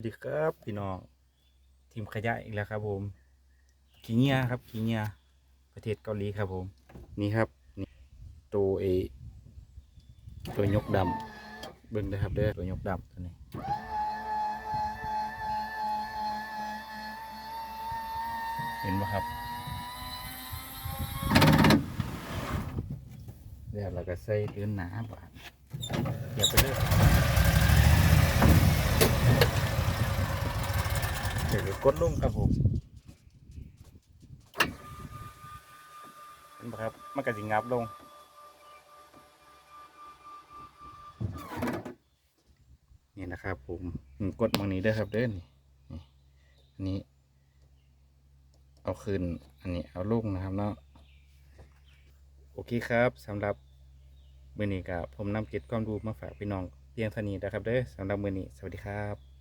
สวัสดีครับพี่น้องทีมขยะอีกแล้วครับผมขี้เงียครับขี้เงียประเทศเกาหลีครับผม นี่ครับนี่ตัวเอตัวยกดำเบิ่งนะครับเด้อตัวยกดำตัวนี้เห็นไหมครับเดี๋ยวเราก็ใส่เดือนหนาบาดเดี๋ยวไปเลย ดี๋ยวกดลงครับผมเห็นะครับมันก็สิงับลงนี่นะครับผมอืมกดมองนี้เด้ครับเด้อนี่นี่อันนี้ เอาคืนอันนี้เอาลงนะครับเนาะโอเคครับสำหรับมือนี้กับผมนำเก็บความรู้มาฝากพี่น้องเพียงเท่านี้นะครับเด้อสำหรับมือนี้สวัสดีครับ